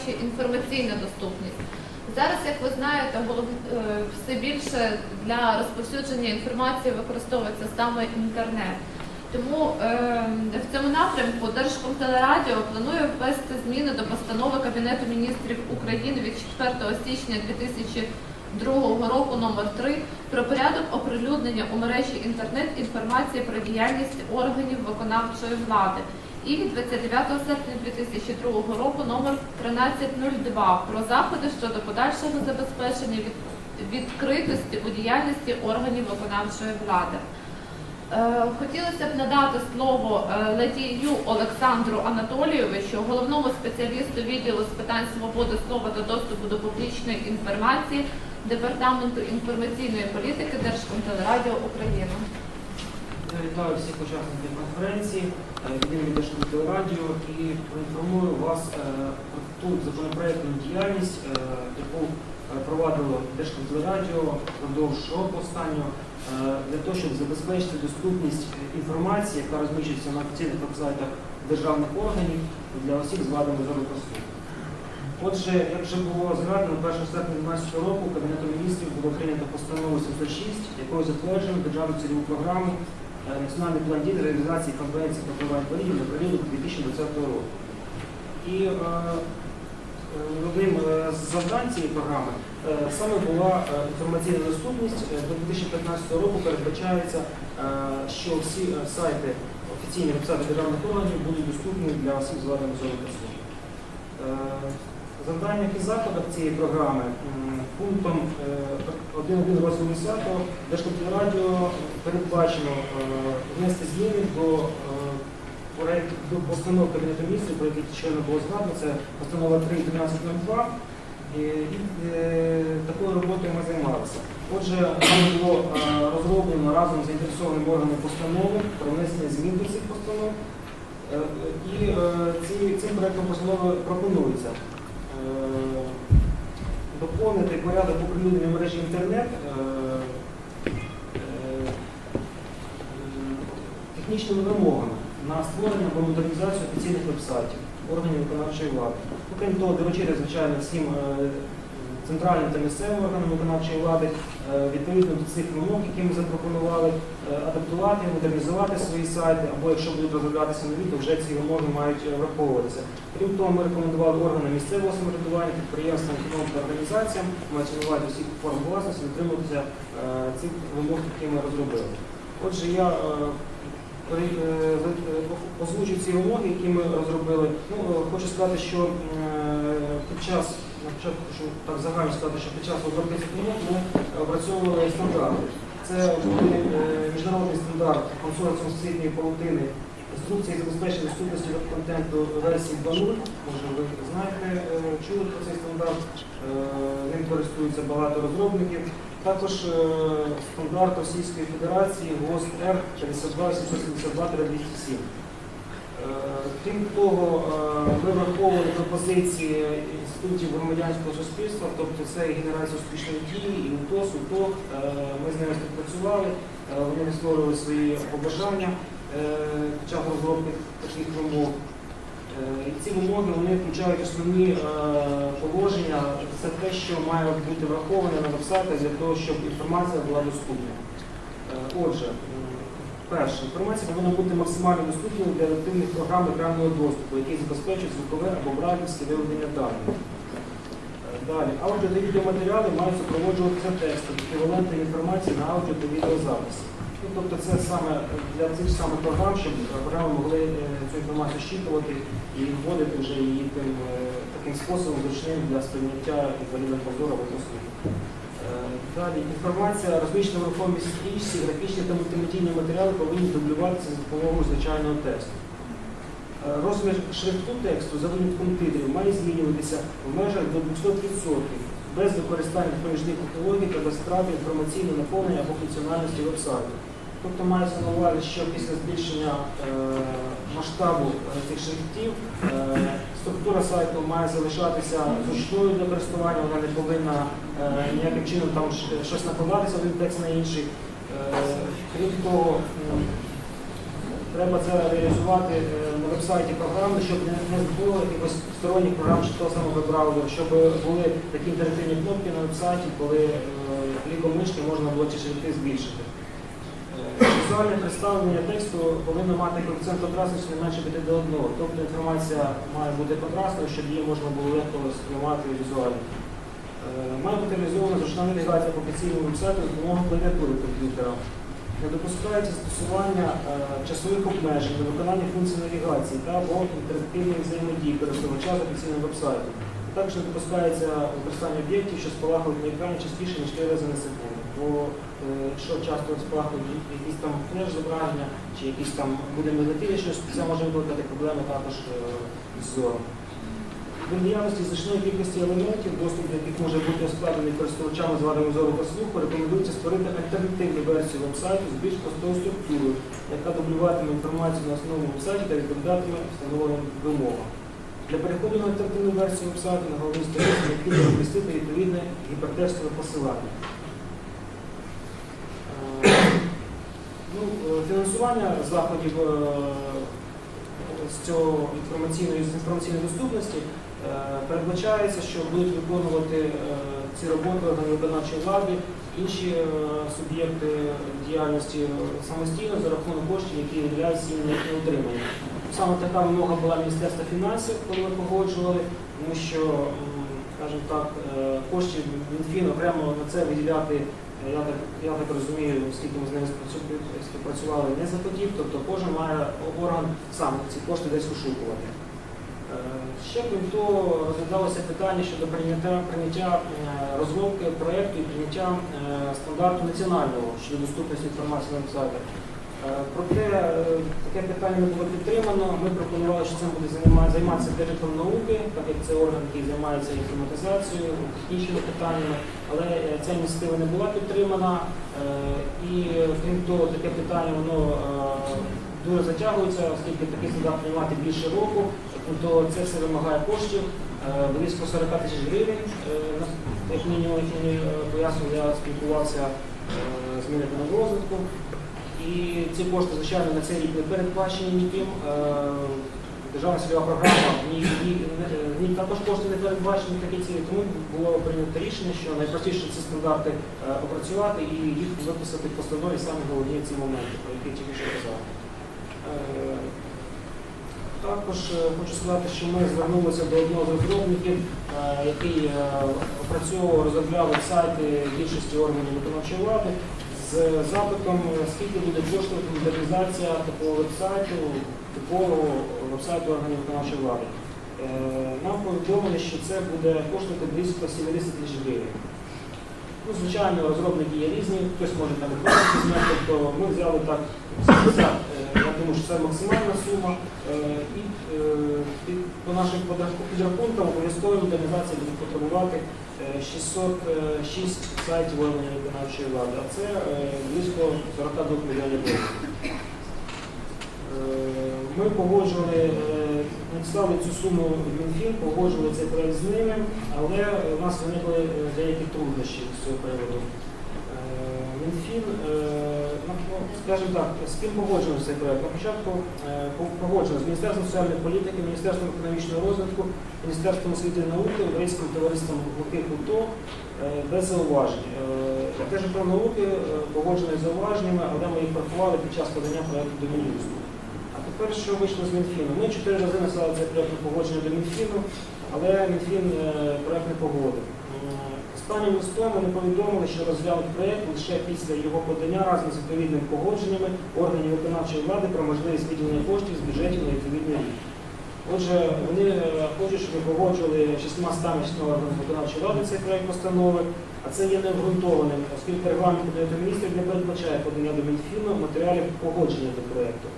покращує інформаційну доступність. Зараз, як ви знаєте, е, все більше для розповсюдження інформації використовується саме інтернет. Тому е, в цьому напрямку Держкомтелерадіо планує ввести зміни до постанови Кабінету міністрів України від 4 січня 2002 року номер 3 про порядок оприлюднення у мережі інтернет інформації про діяльність органів виконавчої влади. І від 29 серпня 2002 року номер 1302 про заходи щодо подальшого забезпечення від відкритості у діяльності органів виконавчої влади. Е, Хотілося б надати слово е, Ледію Олександру Анатолійовичу, головному спеціалісту відділу з питань свободи слова та доступу до публічної інформації Департаменту інформаційної політики Держкомтелерадіо України. Вітаю всіх учасників конференції е, від імені Держкомтелерадіо і проінформую вас е, про ту законопроектну діяльність, е, яку провадило Держкомтелерадіо впродовж року останнього для того, щоб забезпечити доступність інформації, яка розміщується на офіційних вебсайтах державних органів для осіб з вадами зору слуху. Отже, як вже було згадано, 1 серпня 2012 року Кабінетом міністрів було прийнято постанову 706, якою затверджено державну цільову програму Національний план дій реалізації конвенції про права інвалідів на період 2020 року. І е, е, одним е, з завдань цієї програми е, саме була е, інформаційна доступність. Е, До 2015 року передбачається, е, що всі е, сайти, офіційні вебсайти державних органів будуть доступні для осіб з вадами зору та. Е, Завданнях і заходах цієї програми пунктом е, 1.1 розділу 10 Держкомтелерадіо передбачено е, внести зміни до, е, до постанов Кабінету міністрів, про які щойно було згадано, це постанова 3.13.02. І, і е, такою роботою ми займалися. Отже, нам було е, розроблено разом з заінтересованим органом постанови про внесення змін до цих постанов. Е, І е, цим проектом постанови пропонується е, доповнити порядок оприлюднення мережі інтернет е, е, технічними вимогами на створення або модернізацію офіційних вебсайтів органів виконавчої влади. Окрім Крім того, доручити, звичайно, всім центральним та місцевим органам виконавчої влади е, відповідно до цих вимог, які ми запропонували, е, адаптувати, модернізувати свої сайти, або якщо будуть розроблятися нові, то вже ці вимоги мають е, враховуватися. Крім того, ми рекомендували органам місцевого самоврядування, підприємствам, установам та організаціям цінувати всіх форм власності, дотримуватися цих вимог, які ми розробили. Отже, я ці вимоги, які ми розробили. Ну, хочу сказати, що е, під час хочу так загально сказати, що під час розробки цих вимог ми опрацьовували стандарти. Це е, міжнародний стандарт консорціум всесвітньої паутини, інструкції забезпечення доступності до контенту версії 2.0. Може, ви знаєте, е, чули про цей стандарт. Ним користуються багато розробників. Також стандарт Російської Федерації ГОСТ Р 52 207 Е, Крім того, е, ми враховували пропозиції інститутів громадянського суспільства, тобто це і Генерація успішної дії, і УТОС, УТОК. Е, Ми з ними співпрацювали, е, вони висловлювали свої побажання е, під час розробки таких вимог. Е, І ці вимоги вони включають основні е, положення. Це те, що має бути враховане на вебсайтах для того, щоб інформація була доступна. Е, Отже, перше, інформація повинна бути максимально доступною для активних програм екранного доступу, які забезпечують звукове або брайлівське виведення даних. Далі, аудіо та відеоматеріали мають супроводжуватися текстом, еквівалентної інформації на аудіо та відеозаписи. Ну, тобто це саме для цих самих програм, щоб програми могли е, цю інформацію щитувати і вводити вже її тим, е, таким способом зручним для сприйняття інвалідом позору або послуг. Далі інформація, розміщена в рухомій стрічці, графічні та мультимедійні матеріали повинні дублюватися за допомогою звичайного тексту. Е, Розмір шрифту тексту за винятком титрів має змінюватися в межах до 200% без використання проміжних технологій та без втрати інформаційного наповнення або функціональності вебсайту. Тобто мається на увазі, що після збільшення е, масштабу е, цих шрифтів е, структура сайту має залишатися зручною для користування, вона не повинна е, ніяким чином там щось накладатися один текст на інший. Е, крім того, треба це реалізувати е, на веб-сайті програми, щоб не, було якихось сторонніх програм чи того самого веб-браузера, щоб були такі інтерактивні кнопки на веб-сайті, коли е, ліком мишки можна було чи шрифти збільшити. Візуальне представлення тексту повинно мати коефіцієнт контрастності не менше 5 до 1. Тобто інформація має бути контрастною, щоб її можна було легко сприймати візуально. Е, Має бути реалізована зручна навігація по офіційному вебсайту з допомогою клавіатури комп'ютера. Не допускається застосування е, часових обмежень на виконання функцій навігації та або інтерактивної взаємодії користувача з офіційним вебсайтом. Також не допускається використання об'єктів, що спалахують на екрані частіше, ніж 4 рази на секунду. Бо е, якщо часто спалахують якісь там флеш зображення чи якісь там буде негативі, щось це може викликати проблеми також е, з зором. При наявності значної кількості елементів, доступ до яких може бути складений користувачами з вадами зору та слуху, рекомендується створити альтернативну версію вебсайту з більш простою структурою, яка дублюватиме інформацію на основному вебсайті та відповідатиме встановленим вимогам. Для переходу на альтернативну версію вебсайту на головній сторінці необхідно розмістити відповідне гіпертекстове посилання. Фінансування заходів е, з цього інформаційної з інформаційної доступності е, передбачається, що будуть виконувати е, ці роботи органи виконавчої влади, інші суб'єкти діяльності самостійно за рахунок коштів, які виділяються їм на утримання. Саме така вимога була Міністерства фінансів, коли ми погоджували, тому що, скажімо так, коштів Мінфін окремо на це виділяти Я так, я так розумію, оскільки ми з ними співпрацювали, не захотів, тобто кожен має орган сам ці кошти десь вишукувати. Е, Ще крім того, розглядалося питання щодо прийняття, прийняття е, розробки проєкту і прийняття е, стандарту національного щодо доступності інформації на сайтах. Е, Проте е, таке питання не було підтримано. Ми пропонували, що цим буде займатися, Держеком науки, так як це орган, який займається інформатизацією, технічними питаннями, але е, ця ініціатива не була підтримана. І крім того, таке питання воно дуже затягується, оскільки такий стандарт приймати більше року, то це все вимагає коштів. Близько 40 тисяч гривень, як мінімум, як мені пояснював, я спілкувався з міністром розвитку. І ці кошти, звичайно, на цей рік не передбачені ніким. Е, Державна цільова програма, ні, ні, також кошти не передбачені такі цілі, тому було прийнято рішення, що найпростіше ці стандарти е, опрацювати і їх виписати в постанові саме головні ці моменти, про які тільки що казав. Е, Також е, хочу сказати, що ми звернулися до одного з розробників, е, який е, опрацьовував, розробляв сайти більшості органів виконавчої влади з запитом, скільки буде коштувати модернізація такого вебсайту, типового вебсайту органів виконавчої влади. Е, Нам повідомили, що це буде коштувати близько 70 тисяч гривень. Ну, звичайно, розробники є різні, хтось може там виконувати зняти, тобто ми взяли так 70, е, я думаю, що це максимальна сума. Е, І по нашим підрахункам обов'язково модернізація буде потребувати 606 сайтів органів виконавчої влади, а це е, близько 42 мільйонів доларів. Е, Ми погоджували, е, надіслали цю суму в Мінфін, погоджували цей проєкт з ними, але у нас виникли е, деякі труднощі з цього приводу. Мінфін, е, ну, ну, скажімо так, з ким погоджувався цей проект? На початку е, погоджувався з Міністерством соціальної політики, Міністерством економічного розвитку, Міністерством освіти і науки, Українським товариством глухих УТО е, без зауважень. Теж про науки погоджені з зауваженнями, але ми їх врахували під час подання проекту до Мін'юсту. А тепер що вийшло з Мінфіну? Ми чотири рази наслали цей проект на погодження до Мінфіну, але Мінфін проект не погодив. Останнім листом вони повідомили, що розглянуть проект лише після його подання разом з відповідними погодженнями органів виконавчої влади про можливість виділення коштів з бюджетів на відповідний рік. Отже, вони е, хочуть, щоб ми погоджували шістьма стами органів виконавчої влади цей проект постанови, а це є необґрунтованим, оскільки регламент Кабінету міністрів не передбачає подання до Мінфіну матеріалів погодження до проекту.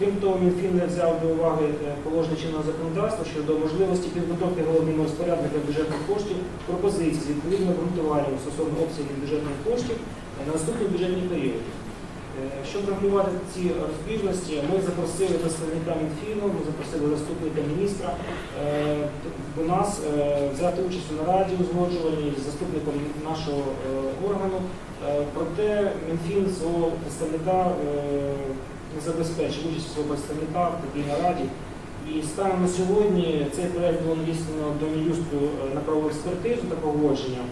Крім того, Мінфін не взяв до уваги е, положення чинного законодавства щодо можливості підготовки головним розпорядникам бюджетних коштів пропозицій з відповідним обґрунтуванням стосовно обсягів бюджетних коштів на наступний бюджетний період. Е, Щоб регулювати ці розбіжності, ми запросили представника Мінфіну, ми запросили заступника міністра е, до нас е, взяти участь у нараді узгоджуванні з заступником нашого е, органу. Е, Проте Мінфін свого представника е, забезпечив участь свого представника в такій нараді. І станом на сьогодні цей проект було надіслано до Мін'юсту е, на правову експертизу та погодження.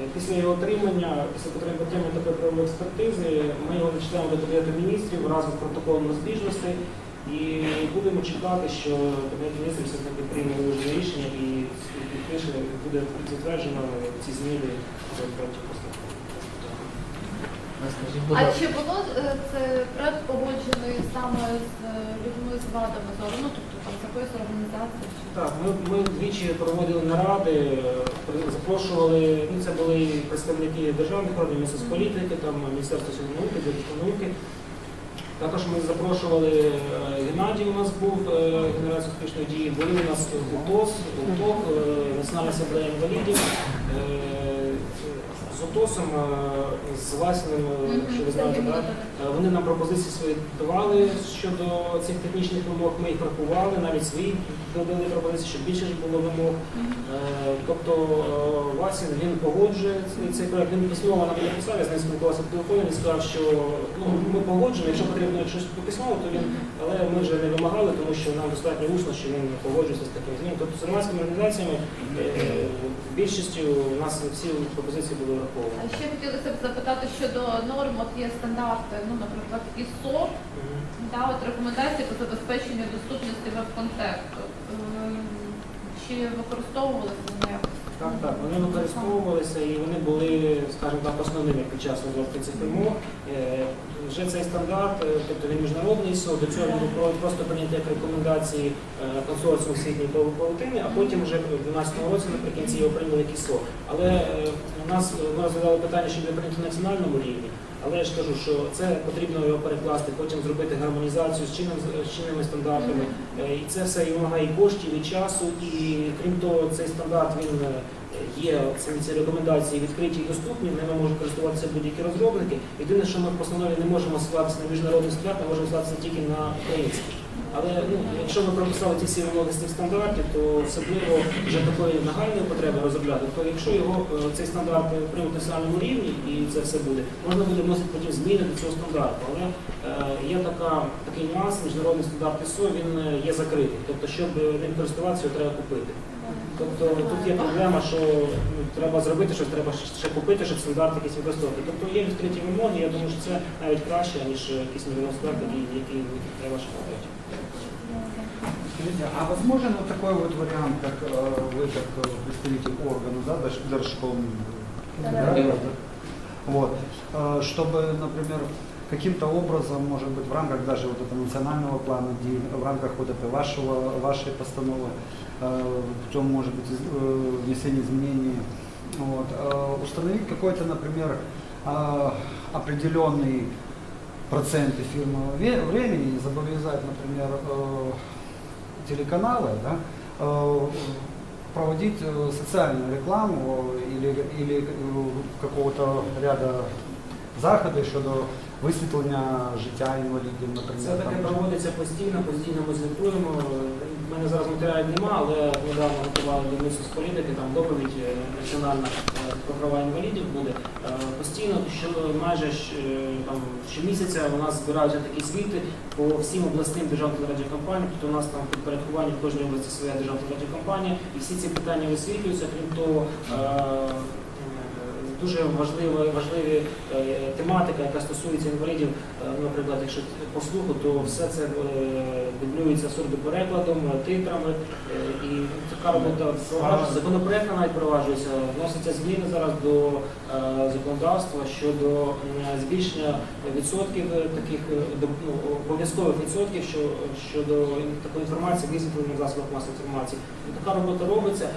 Е, Після його отримання, після потреби отримання такої правової експертизи, ми його зачитаємо до Кабінету міністрів разом з протоколом розбіжності і будемо чекати, що Кабінет міністрів все-таки прийме виважене рішення і підпише, буде затверджено ці зміни до проекту постанови. Скажіть, будь А чи було е, це проект погоджений саме з е, людьми з вадами зору? Ну тобто там з якоюсь організацією? чи- Так, ми, ми двічі проводили наради, е, при- запрошували, ну це були представники державних органів, Міністерства політики, там Міністерства освіти і науки, Державної науки. Також ми запрошували е, Геннадій, у нас був е, генерація успішної дії, були у нас УТОС, УТОК, е, Національна асамблея інвалідів. Е, З е, з Васіним, е, якщо ви знаєте, так. Е, Вони нам пропозиції свої давали щодо цих технічних вимог. Ми їх врахували, навіть свої додали пропозиції, щоб більше ж було вимог. Тобто Васін він погоджує цей- проект. Він письмово нам не написав, я з ним спілкувався по телефоні. Він сказав, що ну ми погоджуємо. Якщо потрібно щось по письмово, то він але ми вже не вимагали, тому що нам достатньо усно, що він погоджується з таким змінами. Тобто з громадськими організаціями більшістю у нас всі пропозиції були А враховані. ще хотілося б запитати щодо норм, от є стандарти, ну, наприклад, ISO, Мгм. да, от рекомендації по забезпеченню доступності веб-контенту. Ем, Чи використовувалися вони якось? Так, так, вони використовувалися і вони були, скажімо так, основними під час розробки цих вимог. Е, Вже цей стандарт, е, тобто він міжнародний ІСО, до цього було про- просто прийняті як рекомендації е, консорціуму освітньої павутини, а потім вже в 2012 році наприкінці його прийняли як Але е, у нас ми розглядали питання, що буде прийнято на національному рівні. Але я ж кажу, що це потрібно його перекласти, потім зробити гармонізацію з чинним з чинними стандартами. Е, І це все вимагає і коштів, і часу, і крім того, цей стандарт він є ці, ці рекомендації відкриті і доступні, ними можуть користуватися будь-які розробники. Єдине, що ми в постанові не можемо ссилатися на міжнародний стандарт, ми можемо ссилатися тільки на український. Але ну, якщо ми прописали ті всі вимоги з цих стандартів, то особливо вже такої нагальної потреби розробляти, то якщо його е, цей стандарт приймуть на національному рівні і це все буде, можна буде вносити потім зміни до цього стандарту. Але е, є така, такий нюанс, міжнародний стандарт ISO, він е, є закритий. Тобто, щоб ним користуватися, його треба купити. Тобто тут є проблема, що ну, треба зробити щось, треба ще купити, щоб стандарт якийсь використовувати. Тобто є відкриті вимоги, я думаю, що це навіть краще, ніж е, якийсь міжнародний стандарт, який, який треба шукати. Скажите, а возможен вот такой вот вариант, как э, вы как э, представитель органа, да, Держ- Держком, Да. да, вот, э, чтобы, например, каким-то образом, может быть, в рамках даже вот этого национального плана, в рамках вот этой вашего, вашей постановы, э, путем, может быть, внесения изменений, вот, установить какой-то, например, определенный процент эфирного ве- времени и зобовязать, например, телеканалы да, э, проводить э, социальную рекламу или, или э, какого-то ряда заходів щодо висвітлення життя інвалідів, Це наприклад. таке там. проводиться постійно, постійно ми звітуємо. У мене зараз матеріалів нема, але недавно готували до з політики, там доповідь е, національна про права інвалідів буде. Е, Постійно, що майже е, там, щомісяця у нас збираються такі звіти по всім обласним державним радіокомпаніям. Тобто у нас там підпорядкування в кожній області своя державна радіокомпанія, і всі ці питання висвітлюються. Крім того, е, Дуже важлива, важливі тематика, яка стосується інвалідів, наприклад, якщо по слуху, то все це дублюється сурдоперекладом, титрами, е, і така робота впроваджується. Законопроект навіть впроваджується, вносяться зміни зараз до е, законодавства щодо збільшення відсотків е, таких до- ну, обов'язкових відсотків що, щодо такої інформації висвітлення засобах масової інформації. І така робота робиться.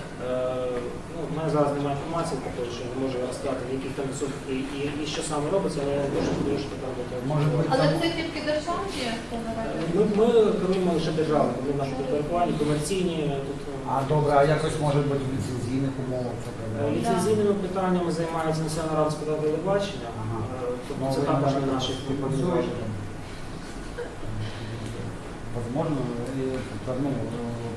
Ну, у мене зараз немає інформації, такої, що не можу розказати, яких там відсотках і, і, і що саме робиться, але я дуже сподіваюся, що така робота. Може Але це тільки державні. Ми, ми керуємо лише державою, коли наші підпорядкування, комерційні тут е, А добре, а якось може бути в ліцензійних умовах е, ліцензійними питаннями займається Національна рада з питань телебачення. Ага. Е, Тобто Ну, це також не наші и, ну,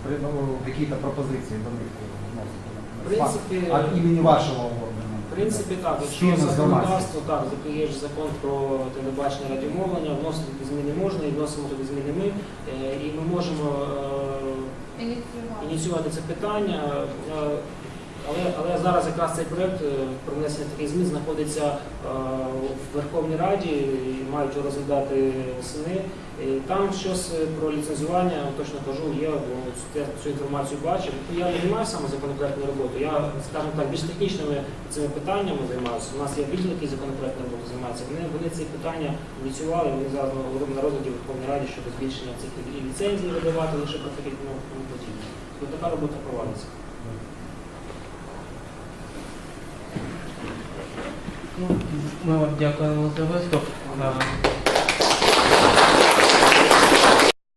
при- ну, какие-то пропозиции до них вносите, В принципі, от имени вашего органа. В принципі, так, якщо Спільно законодавство, так, є ж закон про телебачення радіомовлення, вносити такі зміни можна, і вносимо туди зміни ми. Е, І ми можемо е, Ініціювати. ініціювати це питання. Але, але зараз якраз цей проект е, про внесення таких змін знаходиться е, в Верховній Раді і мають розглядати. І Там щось е, про ліцензування, точно кажу, є, бо цю інформацію бачив. Я не займаюся саме законопроектною роботою. Я, скажімо так, більш технічними цими питаннями займаюся. У нас є який законопроектною роботою займається. Вони, вони ці питання ініціювали, вони зараз на- розгляді в Верховній Раді щодо збільшення цих ліцензій видавати лише про такі ну, подібне. Тобто така робота проводиться. Ми вам дякуємо за виступ. Е,